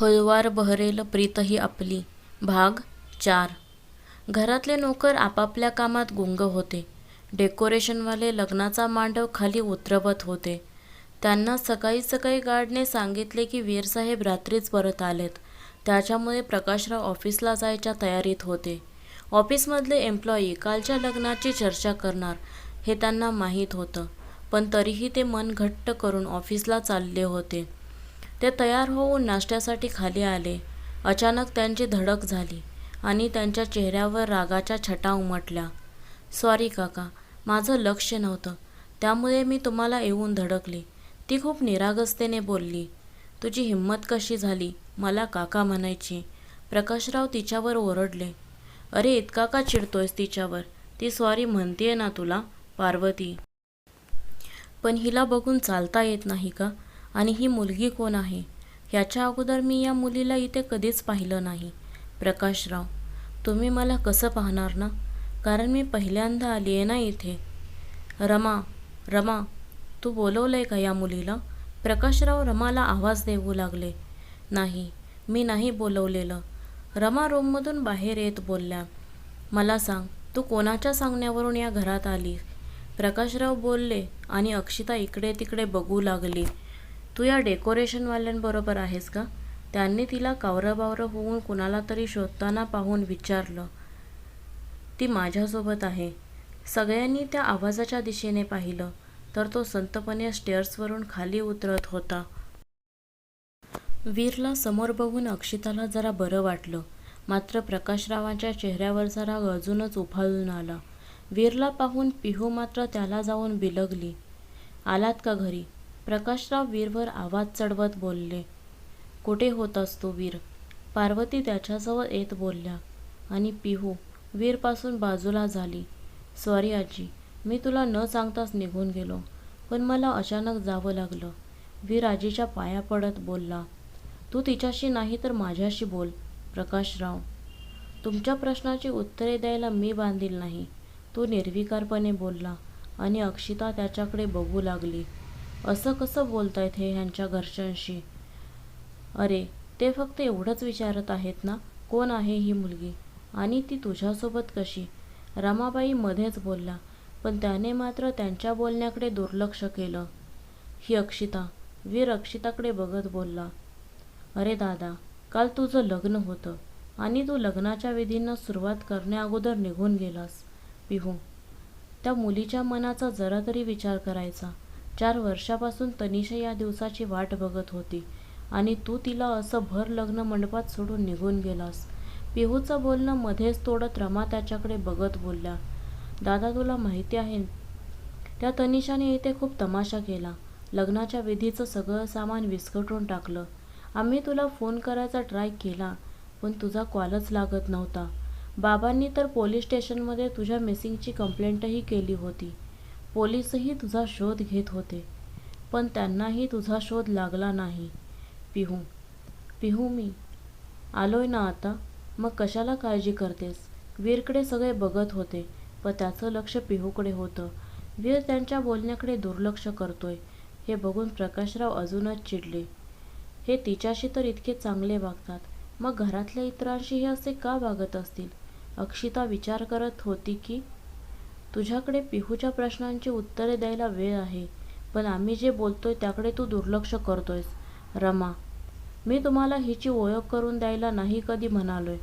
हळुवार बहरेल प्रीतही आपली. भाग चार. घरातले नोकर आपापल्या कामात गुंग होते. डेकोरेशनवाले लग्नाचा मांडव खाली उतरवत होते. त्यांना सकाळी सकाळी गार्डने सांगितले की वीरसाहेब रात्रीच परत आलेत. त्याच्यामुळे प्रकाशराव ऑफिसला जायच्या तयारीत होते. ऑफिसमधले एम्प्लॉई कालच्या लग्नाची चर्चा करणार हे त्यांना माहीत होतं. पण तरीही ते मन घट्ट करून ऑफिसला चालले होते. ते तयार होऊन नाश्त्यासाठी खाली आले. अचानक त्यांची धडक झाली आणि त्यांच्या चेहऱ्यावर रागाच्या छटा उमटल्या. सॉरी काका. माझं लक्ष नव्हतं. त्यामुळे मी तुम्हाला येऊन धडकली. ती खूप निरागसतेने बोलली. तुझी हिंमत कशी झाली? मला काका म्हणायची. प्रकाशराव तिच्यावर ओरडले. अरे इतका का चिडतोयस तिच्यावर? ती सॉरी म्हणतीये ना तुला पार्वती. पण हिला बघून चालता येत नाही का? आणि ही मुलगी कोण आहे? याच्या अगोदर मी या मुलीला इथे कधीच पाहिलं नाही. प्रकाशराव तुम्ही मला कसं पाहणार ना? कारण मी पहिल्यांदा आली आहे ना इथे. रमा रमा तू बोलवलं आहे का या मुलीला? प्रकाशराव रमाला आवाज देऊ लागले. नाही मी नाही बोलवलेलं. रमा रूममधून बाहेर येत बोलल्या. मला सांग तू कोणाच्या सांगण्यावरून या घरात आली प्रकाशराव बोलले आणि अक्षिता इकडे तिकडे बघू लागली. तू या डेकोरेशनवाल्यांबरोबर आहेस का? त्यांनी तिला कावरंबावरं होऊन कुणाला तरी शोधताना पाहून विचारलं. ती माझ्यासोबत आहे. सगळ्यांनी त्या आवाजाच्या दिशेने पाहिलं तर तो संतपणे स्टेअर्सवरून खाली उतरत होता. वीरला समोर बघून अक्षिताला जरा बरं वाटलं. मात्र प्रकाशरावांच्या चेहऱ्यावर जरा अजूनच उफाळून आला. वीरला पाहून पिहू मात्र त्याला जाऊन बिलगली. आलात का घरी? प्रकाशराव वीरवर आवाज चढवत बोलले कुठे होतास तू वीर? पार्वती त्याच्याजवळ येत बोलल्या आणि पिहू वीरपासून बाजूला झाली. सॉरी आजी मी तुला न सांगताच निघून गेलो पण मला अचानक जावं लागलं. वीर आजीच्या पाया पडत बोलला तू तिच्याशी नाही तर माझ्याशी बोल प्रकाशराव. तुमच्या प्रश्नाची उत्तरे द्यायला मी बांधील नाही. तो निर्विकारपणे बोलला आणि अक्षिता त्याच्याकडे बघू लागली. असं कसं बोलतायत हे ह्यांच्या घरच्यांशी? अरे ते फक्त एवढंच विचारत आहेत ना कोण आहे ही मुलगी? आणि ती तुझ्यासोबत कशी? रमाबाई मध्येच बोलला पण त्याने मात्र त्यांच्या बोलण्याकडे दुर्लक्ष केलं. ही अक्षिता वीर अक्षिताकडे बघत बोलला अरे दादा काल तुझं लग्न होतं आणि तू लग्नाच्या विधींना सुरुवात करण्याअगोदर निघून गेलास. पिहू त्या मुलीच्या मनाचा जरा तरी विचार करायचा. चार वर्षापासून तनिषा या दिवसाची वाट बघत होती आणि तू तिला असं भर लग्न मंडपात सोडून निघून गेलास. पिहूचं बोलणं मध्येच तोडत रमा त्याच्याकडे बघत बोलल्या दादा तुला माहिती आहे त्या तनिषाने इथे खूप तमाशा केला. लग्नाच्या विधीचं सगळं सामान विस्कटून टाकलं. आम्ही तुला फोन करायचा ट्राय केला पण तुझा कॉलच लागत नव्हता. बाबांनी तर पोलीस स्टेशनमध्ये तुझ्या मिसिंगची कंप्लेंटही केली होती. पोलीसही तुझा शोध घेत होते पण त्यांनाही तुझा शोध लागला नाही. पिहू पिहू मी. आलोय ना आता? मग कशाला काळजी करतेस? वीरकडे सगळे बघत होते पण त्याचं लक्ष पिहूकडे होतं. वीर त्यांच्या बोलण्याकडे दुर्लक्ष करतोय हे बघून प्रकाशराव अजूनच चिडले. हे तिच्याशी तर इतके चांगले वागतात मग घरातल्या इतरांशी हे असे का वागत असतील? अक्षिता विचार करत होती की तुझ्याकडे पिहूच्या प्रश्नांची उत्तरे द्यायला वेळ आहे पण आम्ही जे बोलतोय त्याकडे तू दुर्लक्ष करतोयस. रमा मी तुम्हाला हिची ओळख करून द्यायला नाही कधी म्हणालोय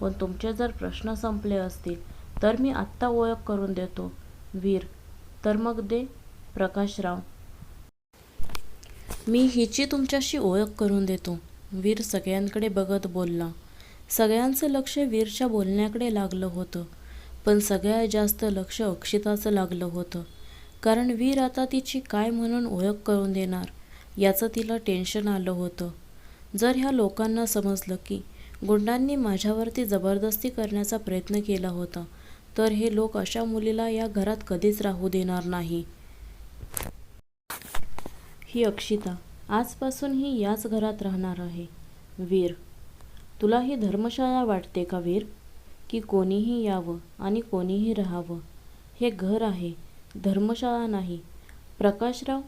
पण तुमचे जर प्रश्न संपले असतील तर मी आत्ता ओळख करून देतो. वीर तर मग दे. प्रकाशराव मी हिची तुमच्याशी ओळख करून देतो. वीर सगळ्यांकडे बघत बोलला. सगळ्यांचं लक्ष वीरच्या बोलण्याकडे लागलं होतं. पण सगळ्यात जास्त लक्ष अक्षिताचं लागलं होतं. कारण वीर आता तिची काय म्हणून ओळख करून देणार याचं तिला टेन्शन आलं होतं. जर ह्या लोकांना समजलं की गुंडांनी माझ्यावरती जबरदस्ती करण्याचा प्रयत्न केला होता तर हे लोक अशा मुलीला या घरात कधीच राहू देणार नाही. ही अक्षिता आजपासून ही याच घरात राहणार आहे. वीर तुला ही धर्मशाळा वाटते का वीर? की कोणीही यावं आणि कोणीही राहावं. हे घर आहे धर्मशाळा नाही. प्रकाशराव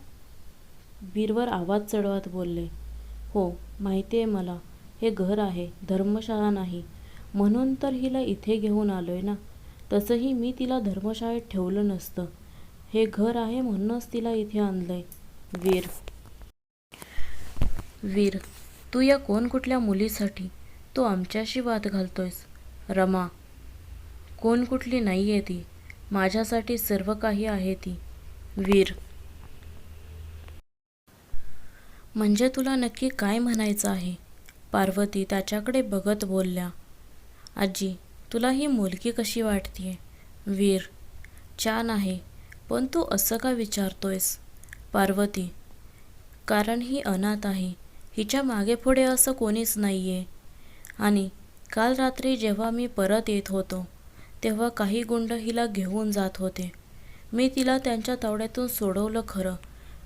वीरवर आवाज चढवत बोलले हो माहिती आहे मला हे घर आहे धर्मशाळा नाही. म्हणून तर हिला इथे घेऊन आलोय ना. तसंही मी तिला धर्मशाळेत ठेवलं नसतं. हे घर आहे म्हणूनच तिला इथे आणलंय. वीर. वीर तू या कोण कुठल्या मुलीसाठी? तू आमच्याशी वाद घालतोयस. रमा कोण कुठली नाही आहे ती माझ्यासाठी सर्व काही आहे ती वीर. म्हणजे तुला नक्की काय म्हणायचं आहे? पार्वती त्याच्याकडे बघत बोलल्या. आजी तुला ही मुलगी कशी वाटतीये? वीर छान आहे पण तू असं का विचारतोयस? पार्वती कारण ही अनाथ आहे हिच्या मागे पुढे असं कोणीच नाही आहे आणि काल रात्री जेव्हा मी परत येत होतो तेव्हा काही गुंड हिला घेऊन जात होते. मी तिला त्यांच्या तावड्यातून सोडवलं खरं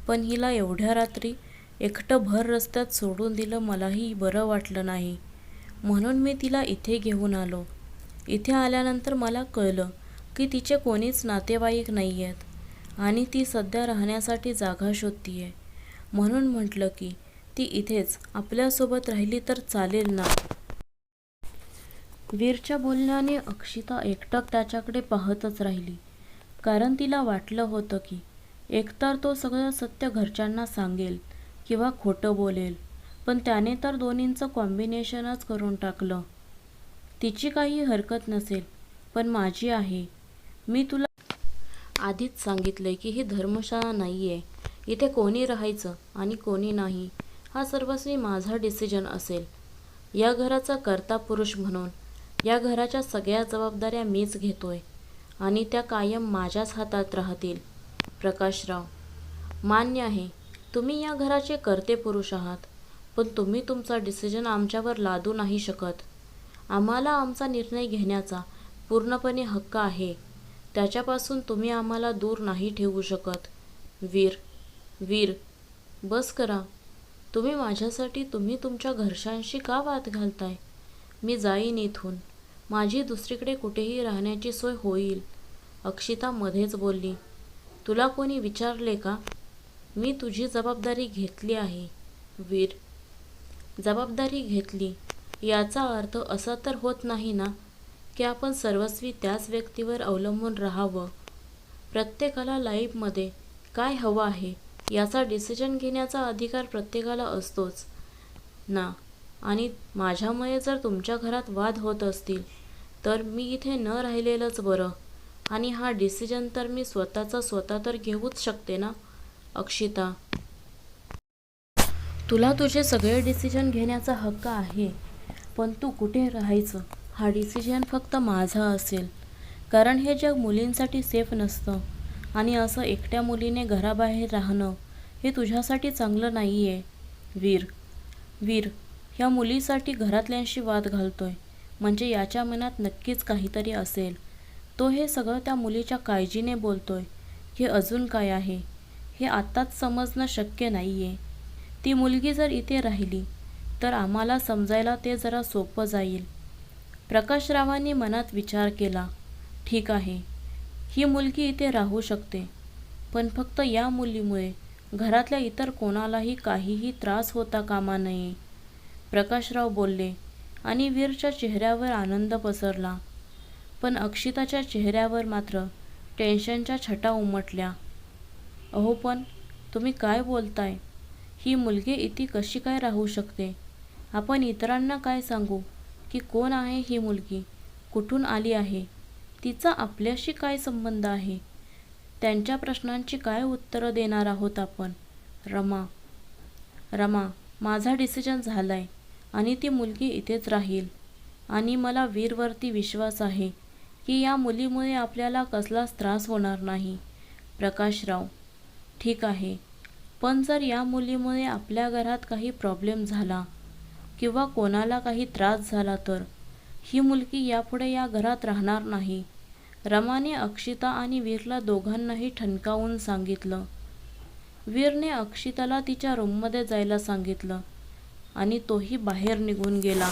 पण हिला एवढ्या रात्री एकटं भर रस्त्यात सोडून दिलं मलाही बरं वाटलं नाही. म्हणून मी तिला इथे घेऊन आलो. इथे आल्यानंतर मला कळलं की तिचे कोणीच नातेवाईक नाही आहेत आणि ती सध्या राहण्यासाठी जागा शोधतीये. म्हणून म्हटलं की ती इथेच आपल्यासोबत राहिली तर चालेल ना? वीरच्या बोलण्याने अक्षिता एकटक त्याच्याकडे पाहतच राहिली. कारण तिला वाटलं होतं की एकतर तो सगळं सत्य घरच्यांना सांगेल किंवा खोटं बोलेल पण त्याने तर दोन्हींचं कॉम्बिनेशनच करून टाकलं. तिची काही हरकत नसेल पण माझी आहे. मी तुला आधीच सांगितलंय की ही धर्मशाळा नाही आहे इथे कोणी राहायचं आणि कोणी नाही हा सर्वस्वी माझा डिसिजन असेल. या घराचा कर्ता पुरुष म्हणून या घराच्या सगळ्या जबाबदाऱ्या मीच घेतोय आणि त्या कायम माझ्याच हातात राहतील. प्रकाशराव मान्य आहे तुम्ही या घराचे कर्ते पुरुष आहात पण तुम्ही तुमचा डिसिजन आमच्यावर लादू नाही शकत. आम्हाला आमचा निर्णय घेण्याचा पूर्णपणे हक्क आहे. त्याच्यापासून तुम्ही आम्हाला दूर नाही ठेवू शकत. वीर वीर बस करा. तुम्ही माझ्यासाठी तुम्ही तुमच्या घरच्यांशी का वाद घालताय? मी जाईन इथून. माझी दुसरीकडे कुठेही राहण्याची सोय होईल. अक्षिता मध्येच बोलली तुला कोणी विचारले का? मी तुझी जबाबदारी घेतली आहे वीर. जबाबदारी घेतली? याचा अर्थ असा तर होत नाही ना की आपण सर्वस्वी त्याच व्यक्तीवर अवलंबून राहावं. प्रत्येकाला लाईफमध्ये काय हवं आहे याचा डिसिजन घेण्याचा अधिकार प्रत्येकाला असतोच ना? आणि माझ्यामुळे जर तुमच्या घरात वाद होत असतील तर मी इथे न राहिलेलंच बरं. आणि हा डिसिजन तर मी स्वतःचा स्वतः तर घेऊच शकते ना? अक्षिता. तुला तुझे सगळे डिसिजन घेण्याचा हक्क आहे पण तू कुठे राहायचं? हा डिसिजन फक्त माझा असेल. कारण हे जग मुलींसाठी सेफ नसतं. आणि असं एकट्या मुलीने घराबाहेर राहणं हे तुझ्यासाठी चांगलं नाही आहे वीर. वीर ह्या मुलीसाठी घरातल्यांशी वाद घालतोय. म्हणजे याच्या मनात नक्कीच काहीतरी असेल. तो हे सगळं त्या मुलीच्या काळजीने बोलतोय. हे अजून काय आहे? हे आत्ताच समजणं शक्य नाही आहे ती मुलगी जर इथे राहिली तर आम्हाला समजायला ते जरा सोपं जाईल. प्रकाशरावांनी मनात विचार केला ठीक आहे ही मुलगी इथे राहू शकते. पण फक्त या मुलीमुळे घरातल्या इतर कोणालाही काहीही त्रास होता कामा नये. प्रकाशराव बोलले आणि वीरच्या चेहऱ्यावर आनंद पसरला. पण अक्षिताच्या चेहऱ्यावर मात्र टेन्शनच्या छटा उमटल्या. अहो पण तुम्ही काय बोलताय? ही मुलगी इथे कशी काय राहू शकते? आपण इतरांना काय सांगू? की कोण आहे ही मुलगी? कुठून आली आहे? तिचा आपल्याशी काय संबंध आहे? त्यांच्या प्रश्नांची काय उत्तरं देणार आहोत आपण? रमा रमा माझा डिसिजन झाला आहे आणि ती मुलगी इथेच राहील. आणि मला वीरवरती विश्वास आहे की या मुलीमुळे आपल्याला कसलाच त्रास होणार नाही. प्रकाशराव ठीक आहे पण जर या मुलीमुळे आपल्या घरात काही प्रॉब्लेम झाला किंवा कोणाला काही त्रास झाला तर ही मुलगी यापुढे या घरात राहणार नाही. रमाने अक्षिता आणि वीरला दोघांनाही ठणकावून सांगितलं. वीरने अक्षिताला तिच्या रूममध्ये जायला सांगितलं. आणि तोही बाहेर निघून गेला.